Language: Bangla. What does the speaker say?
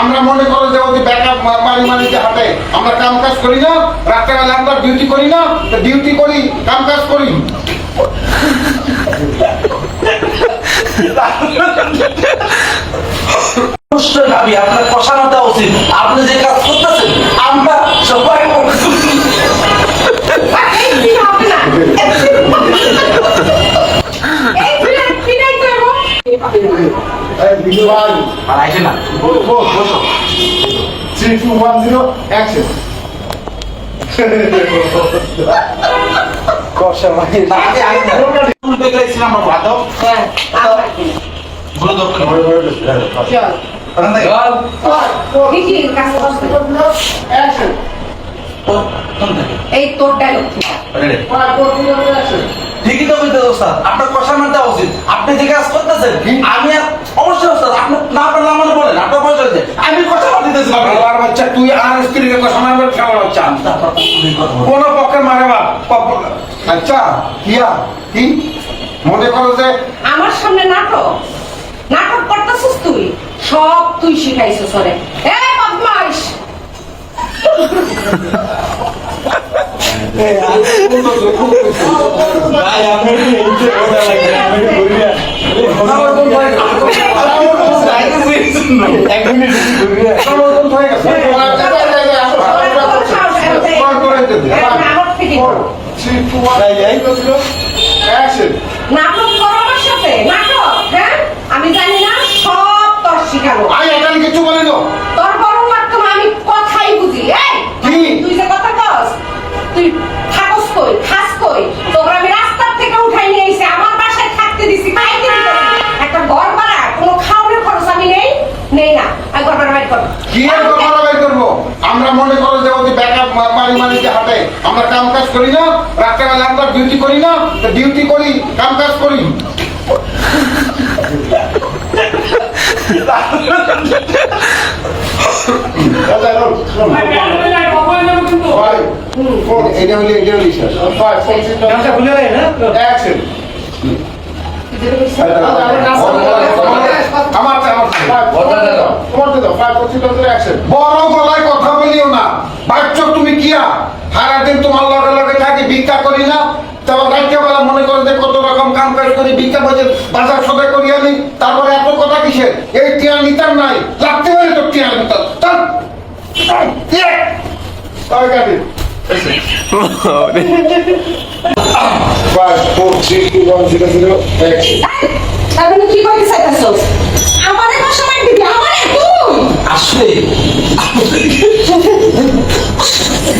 আমরা মনে করো যে ওই ব্যাকআপ মারি মারিতে হাঁটে আমরা কাম কাজ করি না রাত্রেবেলা আমরা ডিউটি করি না তো ডিউটি করি কাম কাজ করি। অবশ্যই ভাবি আপনার কষানো দেওয়া উচিত। আপনি যে কাজ করতেছেন আমরা সবাই এই দিন এই ফিরাই ফিরাই তো এবং এই বিজু ভাই আর আসে না three two one zero action হ্যাঁ তোর ঠিকই তো আপনার কষানো দেওয়া উচিত। আপনি যে কাজ করতেছেন আমি আর অবশ্যই ওস্তাদ আপনি না পারলে আমার বলেন আপনার বয়স হয়েছে আমি কথা দিতেছি আপনাকে। বাবার বাচ্চা তুই আর স্ত্রীকে কথা মারবে খেলার বাচ্চা। তারপর তুমি কথা বলো। কোন পক্ষের মারে বাপ আচ্ছা কিয়া কি? মনে করো যে আমার সামনে নাটক। নাটক করতেছিস তুই? সব তুই শিখাইছিস ওরে। এ হয়ে আমি জানি না সব তোর শিখাবো। আমি এখানে কিছু বলি না তোর বড় মাধ্যমে আমি কথাই বুঝি। তুই যে কথা কস তুই থাকস কই খাস কই? তোর আমি রাস্তার থেকে উঠাই নিয়ে এসে আমার বাসায় থাকতে দিছি খাইতে কথা বের করব। আমরা মনে করো যে ওই ব্যাকআপ মারি মারিতে হাঁটে আমরা কাম কাজ করি না রাত্রেবেলা আমরা ডিউটি করি না তো ডিউটি করি কাম কাজ করি। এটা হলে এটা হলে শেষ। ফাইভ ফোর সিক্স অ্যাকশন আমার বড় গলায় কথা বলিও না। বাচ্চ তুমি কিয়া? সারাদিন তোমার লগে লগে থাকি ভিক্ষা করি না। তারপর রাত্রেবেলা মনে করে যে কত রকম কাম কাজ করি ভিক্ষা বাজার বাজার সদাই করি আনি তারপরে এত কথা কিসের? এই টিয়া নিতার নাই। লাগতে পারে তো টিয়া নিতার চল। ইয়ে! ওই Five, four, three, two, one, zero, zero, action. মানে কি কইতে চাইতাছস আমারে বাসা মার দিবি